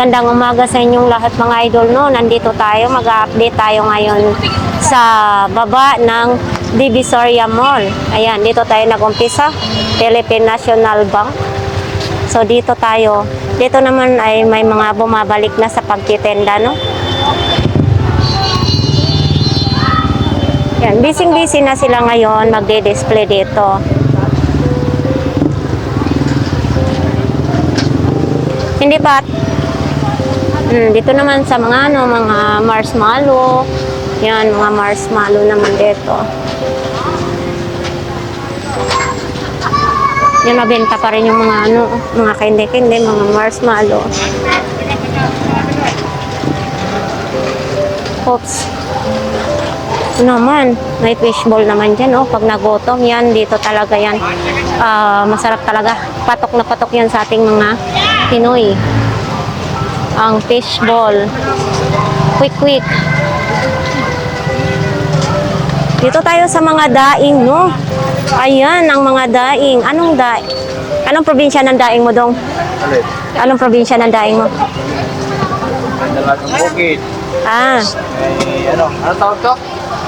Gandang umaga sa inyong lahat mga idol no. Nandito tayo, mag-update tayo ngayon sa baba ng Divisoria Mall. Ayan, dito tayo nag-umpisa. Philippine National Bank. So dito tayo. Dito naman ay may mga bumabalik na sa pagtitenda no. Yan, busy-busy na sila ngayon magde-display dito. Hindi pa Hmm, dito naman sa mga ano, mga marshmallow. Yan, mga marshmallow naman dito. Yan, mabenta pa rin yung mga ano, mga kinde-kinde, mga marshmallow. Oops. Ito naman, may fishball naman dyan, oh. Pag nagutom, yan, dito talaga yan. Ah, masarap talaga. Patok na patok yan sa ating mga Pinoy ang fishball. Quick, quick. Dito tayo sa mga daing, no? Ayan, ang mga daing. Anong daing? Anong probinsya ng daing mo, Dong? Anong probinsya ng daing mo? Dalagang bukid. Ah, ano? Ano tawag to?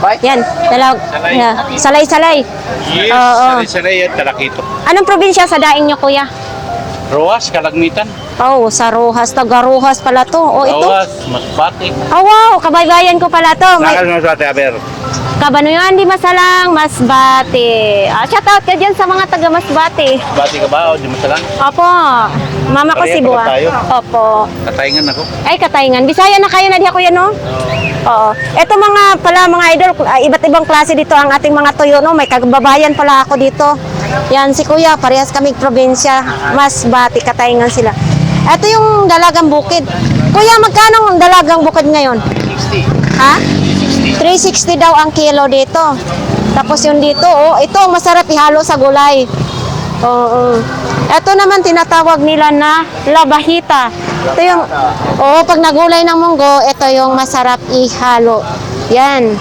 Bike? yan. Salay. yeah. Salay-salay. Yes, Oo. sari-sari at talakito. Anong probinsya sa daing nyo, kuya? Roas, Kalagmitan. Oh, sa Rojas. Taga Rojas pala to. Oh, ito. Roas, Masbate. Oh, wow. Kabaybayan ko pala to. May, Saan Masbate, Aber? Kabanuyan, di masalang, Masbate. Ah, shout out ka dyan sa mga taga Masbate. Masbate ka ba o di masalang? Opo. Mama ko si pala Buwa. tayo. Opo. Kataingan ako. Ay, katayngan. Bisaya na kayo na diha kuya, no? Oo. Ito mga pala mga idol, ah, iba't ibang klase dito ang ating mga tuyo, no? May kababayan pala ako dito. Yan si kuya, parehas kaming probinsya. Masbate, katayngan sila. Ito yung dalagang bukid. Kuya, magkano ang dalagang bukid ngayon? 60. Ha? 360 daw ang kilo dito. Tapos yung dito, oh, ito masarap ihalo sa gulay. Oo. Ito naman tinatawag nila na labahita. Ito yung, oo, pag nagulay ng munggo, ito yung masarap ihalo. Yan.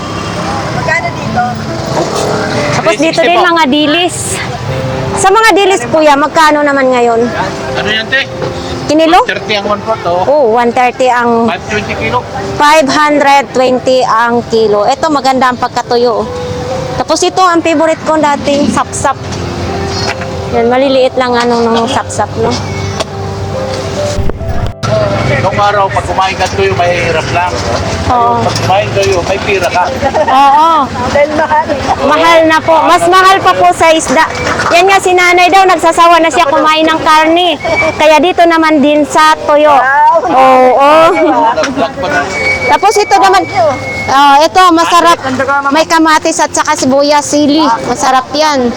Tapos dito 360 din po. mga dilis. Sa mga dilis, kuya, magkano naman ngayon? Ano yan, te? Kinilo? 30 ang one pot, oh. Oh, 130 ang 520 kilo. 520 ang kilo. Ito maganda ang pagkatuyo. Tapos ito ang favorite ko dating sapsap. Yan, maliliit lang anong nung sapsap, no? Nung araw, pag kumain ka tuyo, may hirap lang. Oo. Pag kumain tuyo, may pira ka. Oo. Mahal na po. Mas mahal pa po sa isda. Yan nga, si nanay daw, nagsasawa na siya kumain ng karne. Kaya dito naman din sa tuyo. Oo. Tapos ito naman, ah, ito masarap. May kamatis at saka sibuyas, sili. Masarap yan.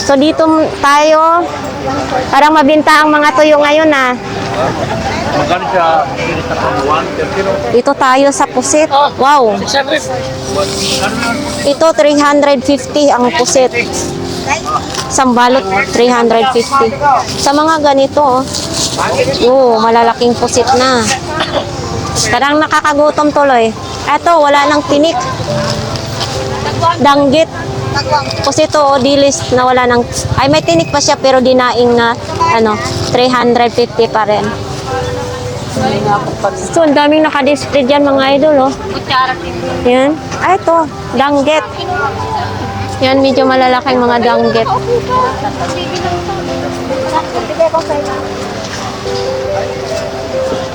So dito tayo, parang mabinta ang mga tuyo ngayon ah. Magkano siya? Pilit na pang 1 kilo. Dito tayo sa pusit. Wow. 600. Ito 350 ang pusit. Sambalot 350. Sa mga ganito, oh. Oo, malalaking pusit na. Parang nakakagutom tuloy. Eto, wala nang tinik. Danggit. Pusito o dilis na wala nang... Ay, may tinik pa siya pero dinaing na ano, 350 pa rin. So, ang daming nakadisplay dyan mga idol, oh. Yan. Ah, ito. Danggit. Yan, medyo malalaking mga danggit.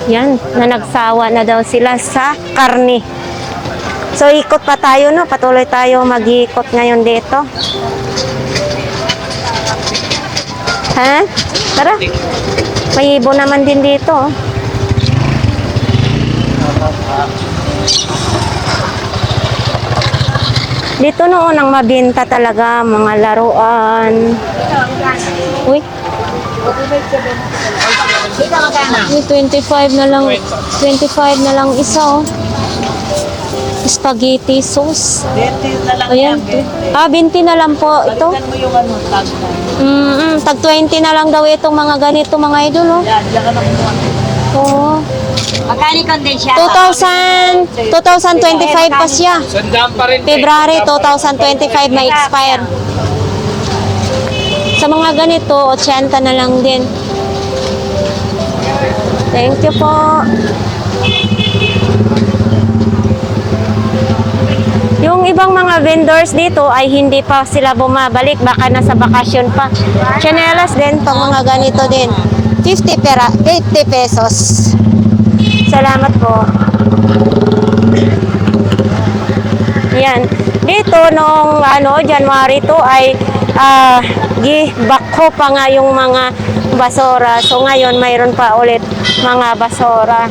Yan, na nagsawa na daw sila sa karne. So, ikot pa tayo, no? Patuloy tayo mag-ikot ngayon dito. Ha? Tara. May ibo naman din dito, oh. Dito noon ang mabenta talaga, mga laruan. Uy. Uy, 25 na lang. 25 na lang isa, oh. Spaghetti sauce. 20 na lang Ayan. yan. Ah, 20 na lang po ito. Balikan mo yung ano, tag na. Mm, mm, tag 20 na lang daw itong mga ganito, mga idol, oh. Yan, diyan ka na kumuha. Magkano kondensya? 2000, 2025 pa siya. Sandaan pa rin. February 2025 may expire. Sa mga ganito, 80 na lang din. Thank you po. Yung ibang mga vendors dito ay hindi pa sila bumabalik. Baka nasa bakasyon pa. Chanelas din, pang mga ganito din. 50, pera, 50 pesos. Salamat po. Yan. Dito nung ano, January 2 ay ah gibakho pa nga yung mga basura. So ngayon mayroon pa ulit mga basura.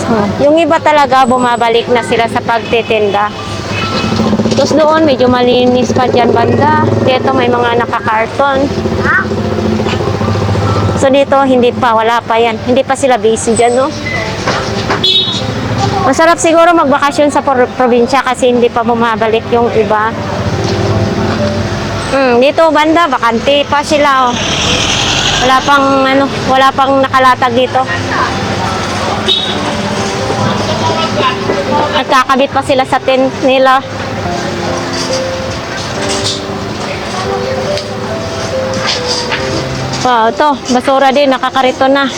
So, yung iba talaga bumabalik na sila sa pagtitinda. Tapos doon medyo malinis pa dyan banda. Dito may mga nakakarton. So dito hindi pa, wala pa yan. Hindi pa sila busy dyan, no? Masarap siguro magbakasyon sa probinsya kasi hindi pa bumabalik yung iba. Hmm, dito banda, bakante pa sila, oh. Wala pang, ano, wala pang nakalatag dito. Nagkakabit pa sila sa tent nila. Wow, ito, basura din, nakakarito na.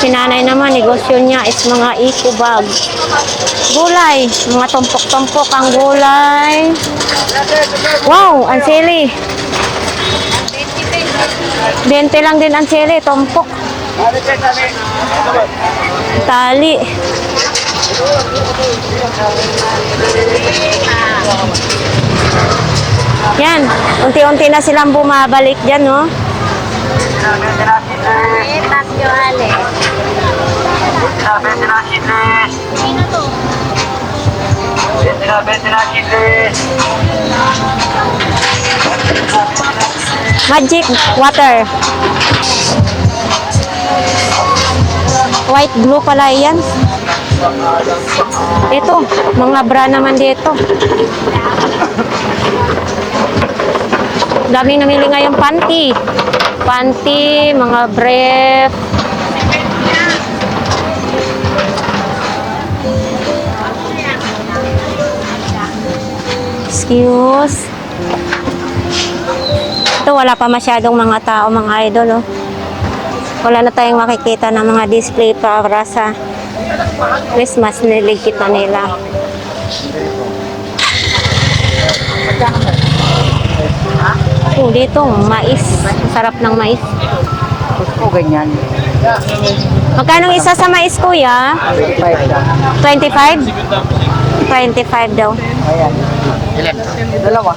Si nanay naman, negosyo niya is mga eco bag. Gulay, mga tumpok-tumpok ang gulay. Wow, ang sili. 20 lang din ang sili, tumpok. Tali. Yan, unti-unti na silang bumabalik dyan, no? Eh, Pasyo Ale. Sino to? Magic water. White glue pala yan. Ito, mga bra naman dito. Daming namili ngayon panty. Panty, mga brief. Excuse. Ito, wala pa masyadong mga tao, mga idol, oh. Wala na tayong makikita ng mga display para sa Christmas niligit na nila. Oh, dito, mais. Sarap ng mais. O ganyan. Magkano isa sa mais, kuya? 25? 25 daw. Ayan. Ilan? Dalawa.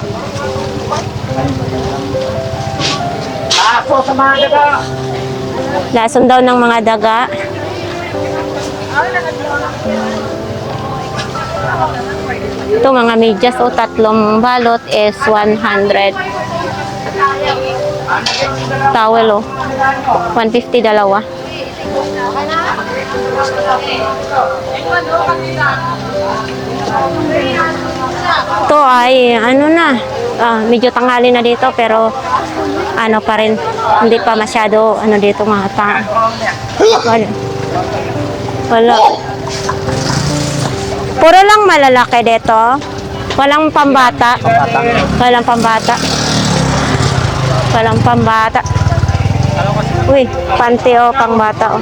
Ako sa mga daga. Lason daw ng mga daga. Ito mga medyas o tatlong balot is 100. Towel o. 150 dalawa. Ito ay ano na. Ah, medyo tanghali na dito pero ano pa rin hindi pa masyado ano dito mga tao. Wala. Wala. Puro lang malalaki dito. Walang pambata. Walang pambata. Walang pambata. Uy, panty o pangbata o.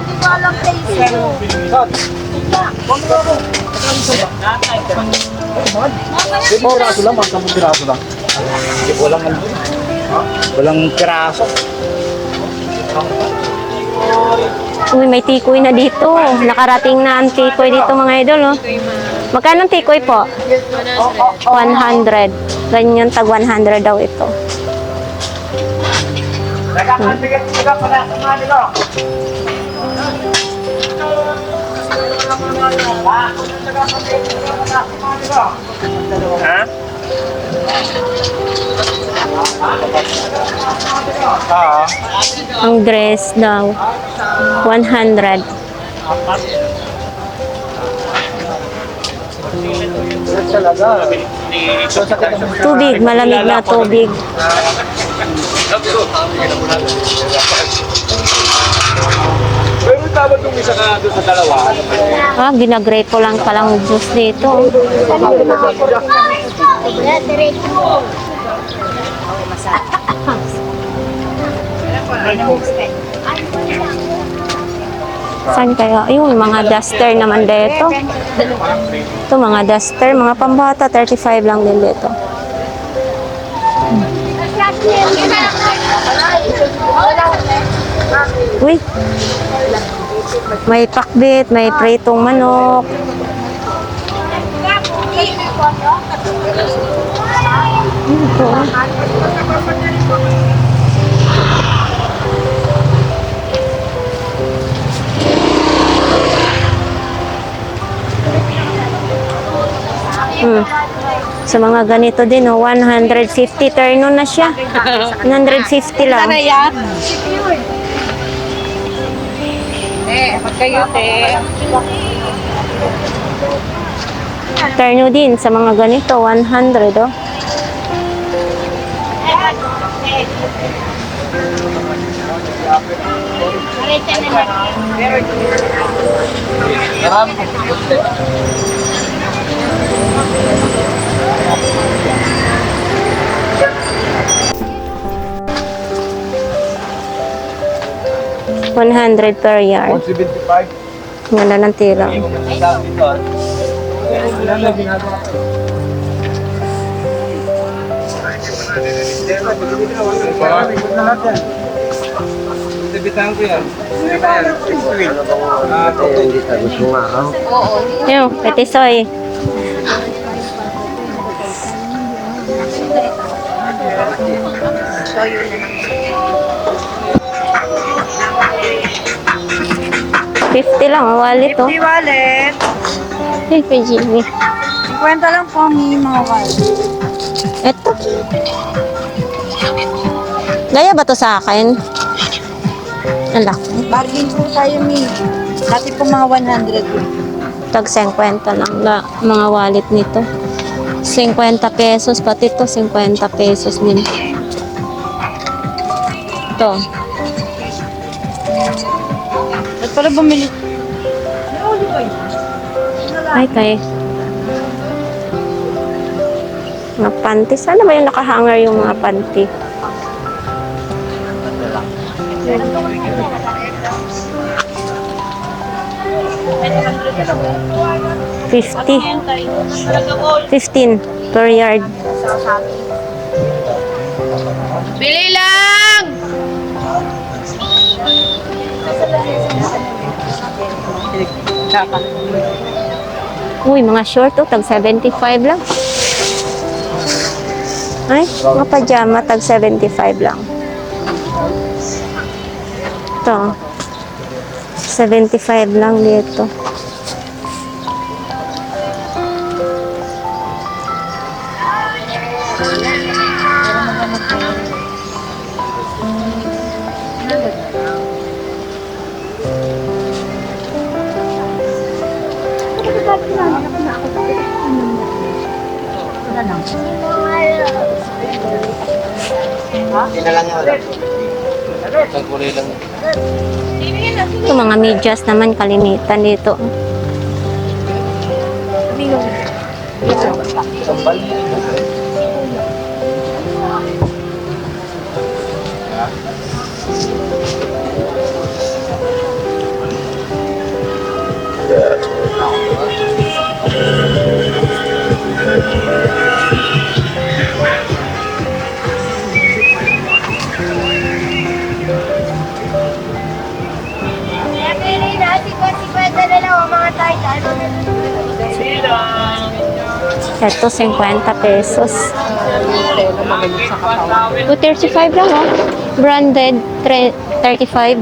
Pwede piraso lang, mga sampung piraso lang. Walang ano. Walang piraso. Uy, may tikoy na dito. Nakarating na ang tikoy dito mga idol, oh. Magkano ang tikoy po? 100. Ganyan, tag 100 daw ito. Ha? Ah. Ang dress daw, 100. Talaga. So, sa kita mo. Tubig, malamig na tubig. Pero tawag yung isa ka doon sa dalawa. Ano? Ah, ginagray ko lang palang juice dito. Saan kaya? Ayun, mga duster naman dito. Ito, mga duster, mga pambata, 35 lang din dito. Uy! May pakbit, may pritong manok. Ito. Hmm. Sa mga ganito din, oh, 150 turno na siya. 150 lang. yan? Eh, pag kayo, te. Turno din sa mga ganito, 100 oh. Marami 100 per yard. 175? Wala ng tira. Yo, petisoy. Show you. 50 lang, wallet oh. 50 wallet. Ay, kay Jimmy. 50 lang po ang mga wallet. Eto. Gaya ba to sa akin? Ang laki. Bargain po tayo, Mi. Dati po mga 100. Tag 50 lang la, mga wallet nito. 50 pesos, pati to 50 pesos din. Ito. Pala bumili? Ay, kay. Mga panty. Sana ba yung nakahanger yung mga panty? Fifty. Fifteen per yard. Bili lang! Uy, mga short oh, tag 75 lang. Ay, mga pajama, tag 75 lang. Ito. 75 lang dito. Isang kulay lang. Ito mga medyas naman kalimitan dito. Sambal. Pili Ito 50 pesos. O 35 lang oh. Branded tre- 35.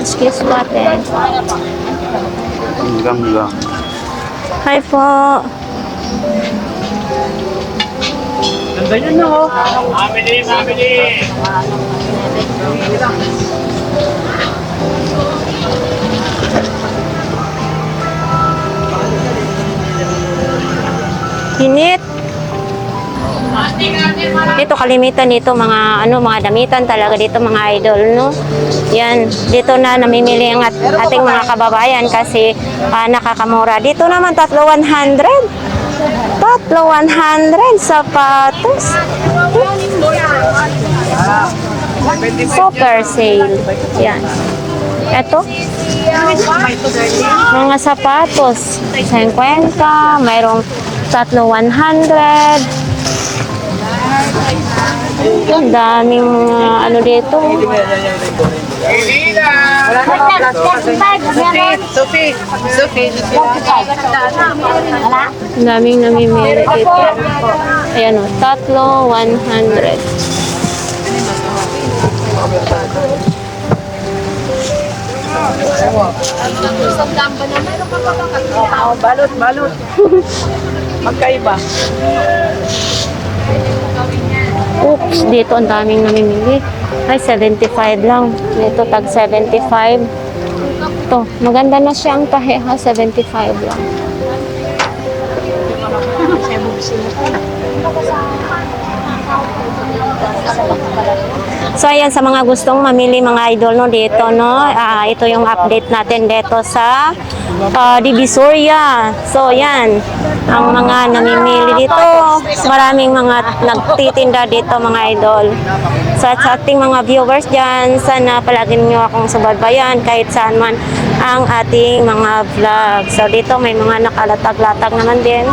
Excuse po ate. Hanggang lang. Hi po. Ganda yun na oh. Hinit. Dito kalimitan dito mga ano mga damitan talaga dito mga idol no. Yan, dito na namimili ang at, ating mga kababayan kasi ah, nakakamura. Dito naman tatlo 100. Tatlo, 100 sapatos. Super sale. Yan. Ito. Mga sapatos. 50. Mayroong tatlo, 100. Ang daming mga ano dito. Sophie, Sophie, Ang daming namimili dito. Ayan o, tatlo, 100. Oh, balot, balot. Magkaiba. Oops, dito ang daming namimili. Ay, 75 lang. Dito, tag 75. Ito, maganda na siya ang tahe ha, 75 lang. So ayan sa mga gustong mamili mga idol no dito no ah, ito yung update natin dito sa ah, Divisoria. So yan ang mga namimili dito. Maraming mga nagtitinda dito mga idol. So sa ating mga viewers dyan, sana palagi niyo akong subaybayan kahit saan man ang ating mga vlog. So dito may mga nakalatag-latag naman din.